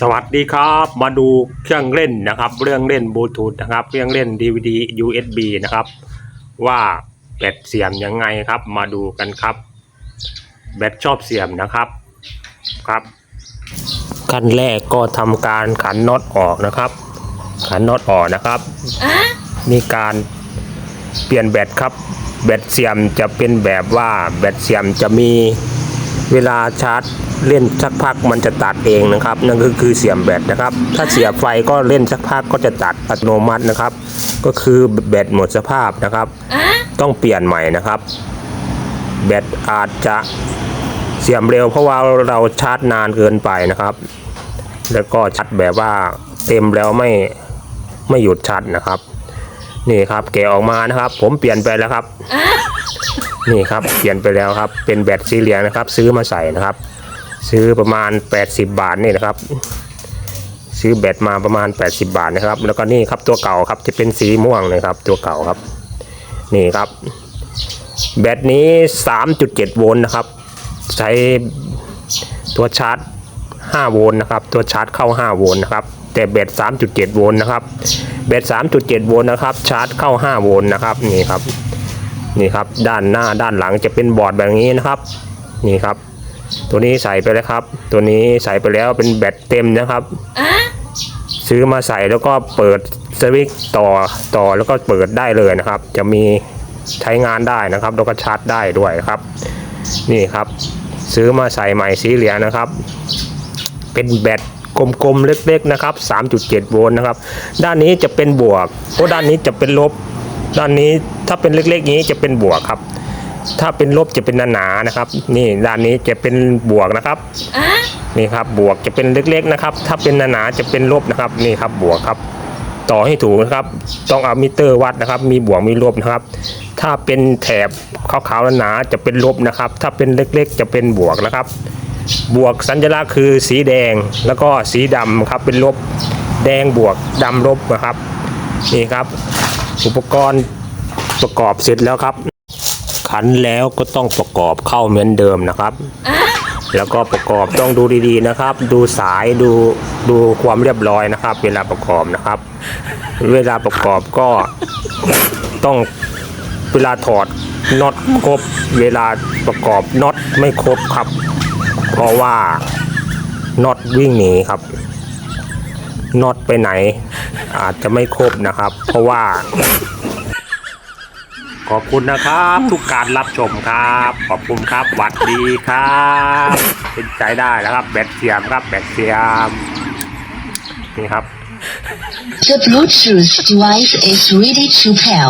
สวัสดีครับมาดูเครื่องเล่นนะครับเรื่องเล่นบลูทูธนะครับเครื่องเล่น DVD USB นะครับว่าแบตเสียมยังไงครับ มาดูกันครับ แบตชอบเสียมนะครับครับ ขั้นแรกก็ทำการขันน็อตออกนะครับ ขันน็อตออกนะครับมีการเปลี่ยนแบตครับ แบตเสียมจะเป็นแบบว่าแบตเสียมจะมี เวลาชาร์จเล่นสักพักมันจะตัดเองนะครับ นั่นก็คือเสียมแบตนะครับ ถ้าเสียบไฟก็เล่นสักพักก็จะตัดอัตโนมัตินะครับ ก็คือแบตหมดสภาพนะครับ ต้องเปลี่ยนใหม่นะครับ แบตอาจจะเสียมเร็วเพราะว่าเราชาร์จนานเกินไปนะครับ แล้วก็ชาร์จแบบว่าเต็มแล้วไม่ไม่หยุดชาร์จนะครับ นี่ครับแกะออกมานะครับ ผมเปลี่ยนไปแล้วครับ นี่ครับเปลี่ยนไปแล้วครับ เป็นแบตสีเหลืองนะครับ ซื้อมาใส่นะครับ ซื้อประมาณ 80 บาทนี่นะครับ ซื้อแบตมาประมาณ 80 บาทนะครับ แล้วก็นี่ครับตัวเก่าครับจะเป็นสีม่วงเลยครับ ตัวเก่าครับ นี่ครับ แบตนี้ 3.7 โวลต์นะครับ ใช้ตัวชาร์จ 5 โวลต์นะครับ ตัวชาร์จเข้า 5 โวลต์นะครับแต่แบต3.7 โวลต์นะครับแบต3.7 โวลต์นะครับ ชาร์จเข้า 5 โวลต์นะครับนี่ครับ นี่ครับด้านหน้าด้านหลังจะเป็นบอร์ดแบบนี้นะครับ นี่ครับ ตัวนี้ใส่ไปแล้วครับ ตัวนี้ใส่ไปแล้วเป็นแบตเต็มนะครับซื้อมาใส่แล้วก็เปิดสวิตช์ต่อต่อแล้วก็เปิดได้เลยนะครับ จะมีใช้งานได้นะครับ แล้วก็ชาร์จได้ด้วยครับ นี่ครับ ซื้อมาใส่ใหม่สีเหลืองนะครับ เป็นแบตกลมๆเล็กๆนะครับ 3.7 โวลต์นะครับ ด้านนี้จะเป็นบวกโอ้ด้านนี้จะเป็นลบ ด้านนี้ถ้าเป็นเล็กๆอย่างนี้จะเป็นบวกครับ ถ้าเป็นลบจะเป็นหนาๆนะครับ นี่ด้านนี้จะเป็นบวกนะครับนี่ครับบวกจะเป็นเล็กๆนะครับ ถ้าเป็นหนาๆจะเป็นลบนะครับนี่ครับบวกครับ ต่อให้ถูกนะครับ ต้องเอามิเตอร์วัดนะครับ มีบวกมีลบนะครับ ถ้าเป็นแถบขาวๆหนาๆจะเป็นลบนะครับ ถ้าเป็นเล็กๆ จะเป็นบวกนะครับ บวกสัญลักษณ์คือสีแดงแล้วก็สีดำครับเป็นลบแดงบวกดำลบนะครับนี่ครับ อุปกรณ์ประกอบเสร็จแล้วครับ ขันแล้วก็ต้องประกอบเข้าเหมือนเดิมนะครับ แล้วก็ประกอบต้องดูดีๆนะครับ ดูสายดูดูความเรียบร้อยนะครับ เวลาประกอบนะครับ เวลาประกอบก็ต้องเวลาถอดน็อตครบ เวลาประกอบน็อตไม่ครบครับ เพราะว่าน็อตวิ่งหนีครับน็อตไปไหน อาจจะไม่ครบนะครับ เพราะว่า ขอบคุณนะครับ ทุกการรับชมครับ ขอบคุณครับหวัดดีครับ เป็นใจได้นะครับ แบตเสียมครับแบตเสียมนี่ครับ The Bluetooth device is ready to pair.